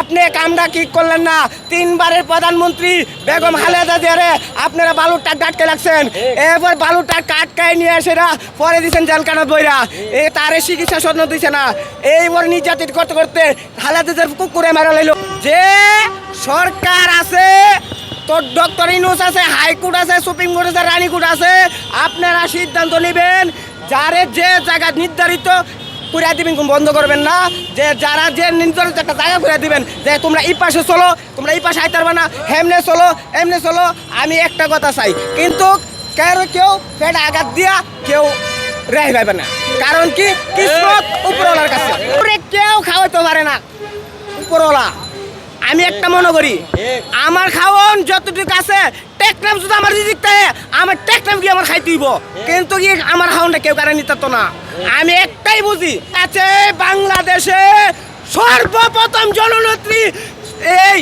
আপনি কামটা কি করলেন না। তিনবারের প্রধানমন্ত্রী বেগম খালেদা জিয়ারে আপনারা বালুরটা ডাটকে লাগছেন এবার বালুরটা কাটকায় নিয়ে এসেরা পরে দিচ্ছেন জেলখানা বইরা। এ তারে চিকিৎসা স্বর্ণ দিছে না। এইবার নির্যাতিত করতে করতে খালেদা জিয়ার কুকুরে মারা লাইলো। যে সরকার আছে তোর ডক্টর ইনুস আছে হাইকোর্ট আছে সুপ্রিম কোর্ট আছে রানীকোর্ট আছে আপনারা সিদ্ধান্ত নেবেন যারে যে জায়গা নির্ধারিত করে দিবেন বন্ধ করবেন না। যে যারা যে নির্ধারিত একটা জায়গা করে দিবেন, যে তোমরা এই পাশে চলো, তোমরা এই পাশে আইতে না, হেমনে চলো এমনে চলো, আমি একটা কথা চাই। কিন্তু কেউ কেউ পেট আঘাত দিয়া কেউ রেহাই পাবে না? কারণ কি? কিসমত উপরওয়ালার কাছে। কেউ খাওয়াইতে পারে না। উপরওয়ালা। আমি একটা মনে করি, আমার খাওয়ন যতটুকু আছে টেকনাম যদি আমার দিদিক থাকে, আমার টেকনাম কি আমার খাইতে দিব কিন্তু কি আমার খাওয়নটা কেউ কারণে নিতে তো না। আমি একটাই বুঝি, আছে বাংলাদেশে সর্বপ্রথম জননেত্রী এই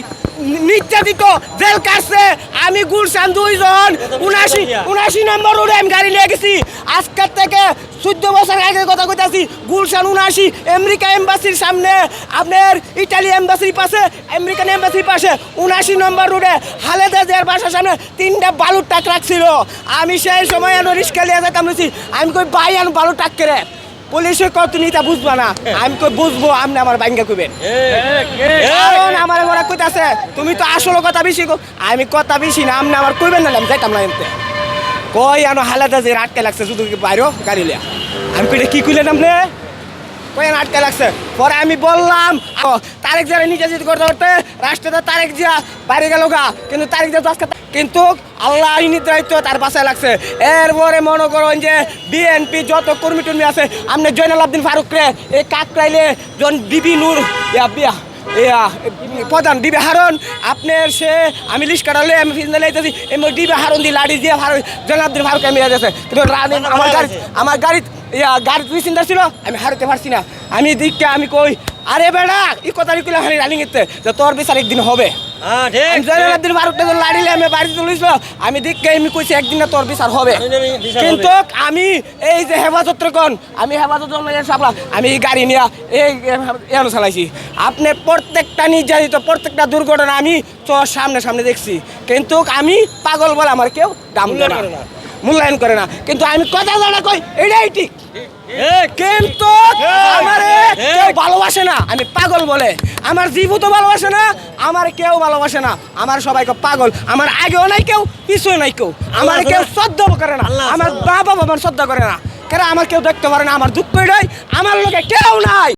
নির্যাতিত জেল কাটছে আমি গুলশান দুইজন, উনাশি উনাশি নম্বর রোডে আমি গাড়ি নিয়ে গেছি। আজকের থেকে চোদ্দ বছর আগে কথা কইতাছি, গুলশান উনাশি, আমেরিকা এম্বাসির সামনে, আপনার ইটালি এম্বাসির পাশে, আমেরিকান এম্বাসির পাশে, উনাশি নম্বর রোডে হালেদা জিয়ার বাসার সামনে তিনটা বালুর টাক রাখছিল। আমি সেই সময় রিস্কা নিয়ে যেতাম আমি কই বাই আনো বালুর টাক করে পুলিশে কত নিতা বুঝবা না? আমি কই বুঝব আপনি আমার ব্যাংকে কইবেন। কারণ আমার ওরা কইতাছে তুমি তো আসল কথা বেশি। আমি কথা বেশি না আপনি আমার কইবেন না আমি যাইতাম না এমতে। কই আনো হালাদা যে আটকে লাগছে শুধু বাইরেও গাড়ি লিয়া আমি কইলে কি কইলেন আপনি? কই আনো আটকে লাগছে। পরে আমি বললাম তারেক যারা নিজে জিত করতে করতে রাষ্ট্রটা তারেক জিয়া বাইরে গেল গা। কিন্তু তারেক জিয়া আজকে কিন্তু আল্লাহ নির্ধারিত তার বাসায় লাগছে। এরপরে মনে করুন যে বিএনপি যত কর্মী টর্মী আছে আপনি জয়নাল আবদিন ফারুক রে এই কাকরাইলে জন বিবি নূর ইয়া বিয়া ইয়া প্রধান ডিবে হারন আপনার সে আমি লিস্ট কাটালে আমি ফিজনে লাইতেছি এমনি ডিবে হারন দি লাড়ি দিয়ে হারন জনাবদিন ফারুক আমি যাচ্ছে কিন্তু আমার গাড়ি আমার গাড়ি গাড়ি তুই চিন্তা ছিল আমি হারতে পারছি না। আমি দিকটা আমি কই আরে বেড়া ই কথা কইলাম হানি রানিং এতে যে তোর বিচার একদিন হবে। হ্যাঁ আমি ফারুক আমি দিককে কইছি একদিন না তোর বিচার হবে। কিন্তু আমি এই যে হেফাজত কোন আমি হেফাজত আমি গাড়ি নিয়ে এই এনো চালাইছি। আপনি প্রত্যেকটা নির্যাতিত প্রত্যেকটা দুর্ঘটনা আমি তোর সামনে সামনে দেখছি। কিন্তু আমি পাগল বলে আমার কেউ দাম দেয় না। মূল্যায়ন করে না। মূল্যায়ন করে না। কিন্তু আমি কথা জানা কই এটাই ঠিক। কিন্তু আমারে কেউ ভালোবাসে না। আমি পাগল বলে। আমার জীবও তো ভালোবাসে না আমার কেউ ভালোবাসে না। আমার সবাইকে পাগল। আমার আগেও নাই কেউ পিছুও নাই কেউ। আমার কেউ শ্রদ্ধা করে না। আমার। বাবা আমার শ্রদ্ধা করে না। কেন? আমার কেউ দেখতে পারে না। আমার দুঃখ এটাই আমার লোকে কেউ নাই।